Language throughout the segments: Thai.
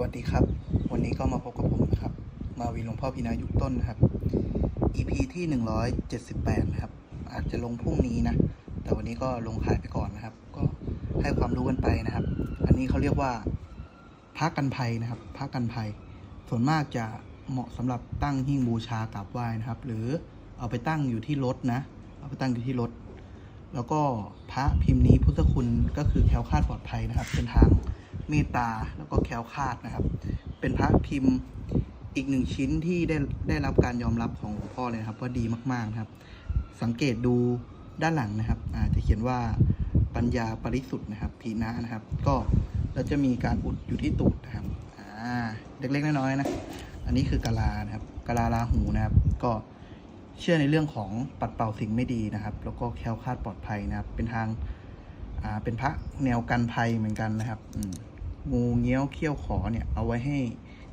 วัสดีครับ วันนี้ก็มาพบกับผมนะครับ มาวีหลวงพ่อพีนายุคต้นนะครับ EP ที่ 178 นะครับ อาจจะลงพรุ่งนี้นะ แต่วันนี้ก็ลงขายไปก่อนนะครับ ก็ให้ความรู้กันไปนะครับ อันนี้เขาเรียกว่าพระกันภัยนะครับพระกันภัย ส่วนมากจะเหมาะสำหรับตั้งหิ้งบูชากราบไหว้นะครับ หรือเอาไปตั้งอยู่ที่รถนะ เอาไปตั้งอยู่ที่รถ แล้วก็พระพิมพ์นี้พุทธคุณก็คือแคล้วคลาดปลอดภัยนะครับเป็นทาง เมตตาแล้วก็แคล้วคลาดนะครับ เป็นพระพิมพ์อีกหนึ่งชิ้นที่ได้ได้รับการยอมรับของหลวงพ่อเลยนะครับว่าดีมากๆนะครับ สังเกตดูด้านหลังนะครับอาจจะเขียนว่าปัญญาปริสุทธิ์นะครับพีนะนะครับ ก็เราจะมีการอุดอยู่ที่ตูดนะครับอ่าเล็กๆน้อยๆนะอันนี้คือกะลานะครับกะลาราหูนะครับ ก็เชื่อในเรื่องของปัดเป่าสิ่งไม่ดีนะครับ แล้วก็แคล้วคลาดปลอดภัยนะครับ เป็นทางอ่าเป็นพระแนวกันภัยเหมือนกันนะครับ อืม งูเงี้ยวเขี้ยวขอเนี่ยเอาไว้ให้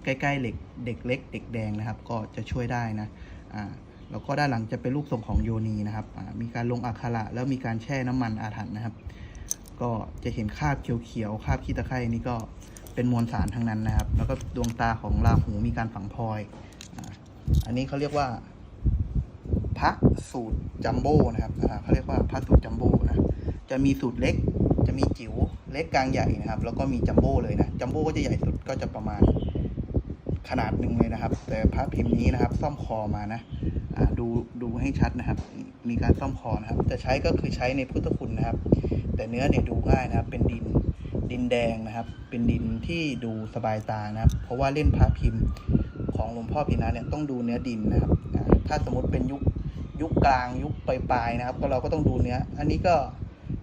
ใกล้ๆเด็กเด็กเล็ก เด็กแดงนะครับ ก็จะช่วยได้นะอ่าแล้วก็ด้านหลังจะเป็นรูปทรงของโยนีนะครับมีการลงอักขระแล้วมีการแช่น้ำมันอาถรรพ์นะครับ ก็จะเห็นคราบเขียวๆคราบขี้ตะไคร่นี่ก็เป็นมวลสารทั้งนั้นนะครับ แล้วก็ดวงตาของราหูมีการฝังพลอยอันนี้เขาเรียกว่าพระสูตรจัมโบ้นะครับเขาเรียกว่าพระสูตรจัมโบ้นะ จะมีสูตรเล็ก จะมีจิ๋ว เล็กกลางใหญ่นะครับ แล้วก็มีจัมโบ้เลยนะจัมโบ้ก็จะใหญ่สุดก็จะประมาณขนาดหนึ่งเลยนะครับ แต่พระพิมพ์นี้นะครับ ซ่อมคอมานะดูดูให้ชัดนะครับ มีการซ่อมคอนะครับ จะใช้ก็คือใช้ในพุทธคุณนะครับ แต่เนื้อเนี่ยดูง่ายนะครับ เป็นดินดินแดงนะครับ เป็นดินที่ดูสบายตานะครับ เพราะว่าเล่นพระพิมพ์ของหลวงพ่อพีนะเนี่ยต้องดูเนื้อดินนะครับ ถ้าสมมติเป็นยุคยุคกลางยุคปลายๆนะครับ ก็เราก็ต้องดูเนื้อ อันนี้ก็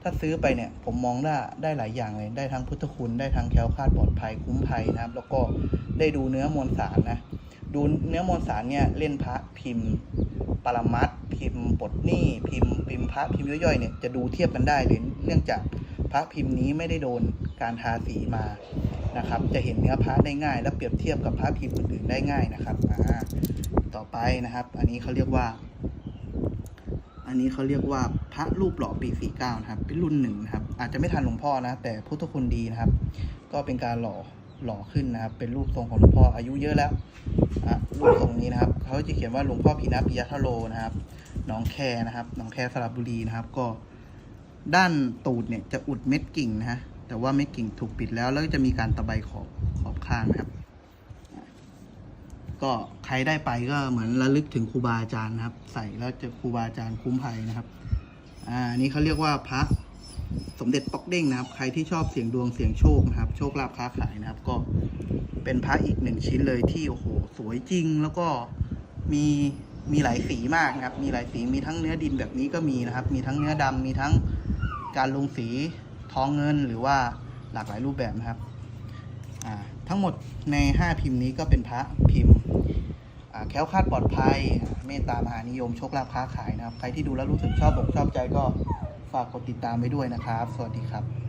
ถ้าซื้อไปเนี่ยผมมองได้ได้หลายอย่างเลย ได้ทั้งพุทธคุณ ได้ทั้งแคล้วคลาดปลอดภัยคุ้มภัยนะครับ แล้วก็ได้ดูเนื้อมวลสารนะ ดูเนื้อมวลสารเนี่ยเล่นพระพิมพ์ ปรมัตถ์พิมพ์ปลดหนี้พิมพ์พิมพ์พระพิมพ์ย่อยๆเนี่ยจะดูเทียบกันได้เลยเนื่องจากพระพิมพ์นี้ไม่ได้โดนการทาสีมานะครับ จะเห็นเนื้อพระได้ง่าย และเปรียบเทียบกับพระพิมพ์อื่นๆได้ง่ายนะครับอ่าต่อไปนะครับ อันนี้เขาเรียกว่า อันนี้เขาเรียกว่าพระรูปหล่อปี 49 นะครับ เป็นรุ่นหนึ่งนะครับ อาจจะไม่ทันหลวงพ่อนะ แต่พุทธคุณดีนะครับ ก็เป็นการหล่อหล่อขึ้นนะครับ เป็นรูปทรงของหลวงพ่ออายุเยอะแล้วอะรูปทรงนี้นะครับเขาจะเขียนว่าหลวงพ่อพีนะปิยะทะโลนะครับหนองแคนะครับหนองแคสระบุรีนะครับ ก็ด้านตูดเนี่ยจะอุดเม็ดกิ่งนะฮะแต่ว่าเม็ดกิ่งถูกปิดแล้วแล้วจะมีการตะไบขอบขอบข้างนะครับ ก็ใครได้ไปก็เหมือนระลึกถึงครูบาอาจารย์นะครับ ใส่แล้วจะครูบาอาจารย์คุ้มภัยนะครับ อ่านี้เขาเรียกว่าพระสมเด็จปอกเด้งนะครับ ใครที่ชอบเสียงดวงเสียงโชคนะครับ โชคลาภค้าขายนะครับ ก็เป็นพระอีกหนึ่งชิ้นเลยที่โอ้โหสวยจริงแล้วก็มีมีหลายสีมากนะครับ มีหลายสีมีทั้งเนื้อดินแบบนี้ก็มีนะครับ มีทั้งเนื้อดำมีทั้งการลงสีทองเงินหรือว่าหลากหลายรูปแบบนะครับ ทั้งหมดใน 5 พิมพ์นี้ก็เป็นพระพิมพ์แคล้วคลาดปลอดภัย เมตตามหานิยมโชคลาภค้าขายนะครับ ใครที่ดูแล้วรู้สึกชอบอกชอบใจก็ฝากกดติดตามไว้ด้วยนะครับ สวัสดีครับ